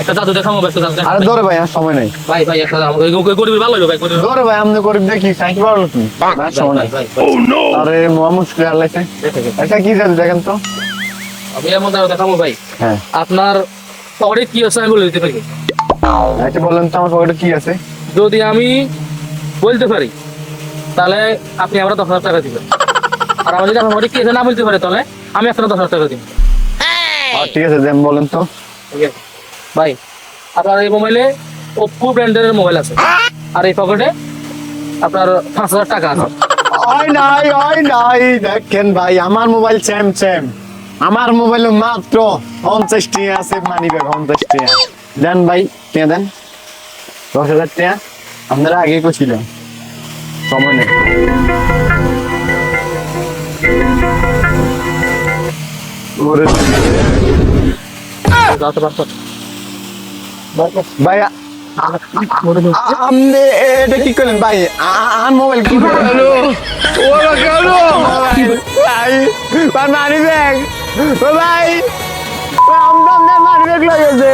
একটা জাদু দেখাবো ভাই জাদু আরে ধরে ভাই আর সময় নাই। ভাই ভাই একটা আমাকে গরিব ভালো হইবে ভাই গরিব ধরে ভাই আমনে করিম দেখি সাইকেল পারো তুমি? আর সময় নাই। ভাই, ভাই, ভাই। আরে মোয়া মুশকিল আলাইছে দেখে, দেখে। কি জাদু দেখেন তো? আমি এমন জাদু দেখাবো ভাই। হ্যাঁ। আপনার পকেটে কি আছে আমি বলে দিতে পারি? আচ্ছা বলেন তো আমার পকেটে কি আছে? যদি আমি বলতে পারি তাহলে আপনি আমরা দশ হাজার টাকা দিবেন। আর আমার যদি আমার পকেটে কি আছে না বলতে পারে তাহলে আমি আপনার দশ হাজার টাকা দিব। ঠিক আছে দেন বলেন তো। ঠিক আছে। ভাই আপনার এই মোবাইলে ওপ্পো ব্র্যান্ডের মোবাইল আছে। আর এই পকেটে আপনার পাঁচ হাজার টাকা আছে। ওই নাই ওই নাই দেখেন ভাই আমার মোবাইল চ্যাম চ্যাম আমার মোবাইলে মাত্র পঞ্চাশ টাকা আছে মানি ব্যাগ পঞ্চাশ টাকা। দেন ভাই টিয়া দেন। দশ হাজার টাকা আপনারা আগে করছিলেন সময় নেই। ওরে। ভাই আপনি এটা কি করলেন ভাই? আর মোবাইল কি করলেন? ওরা কেন ভাই ভাই মানি ব্যাগ ভাই আমরা মানি ব্যাগ লাগাইছে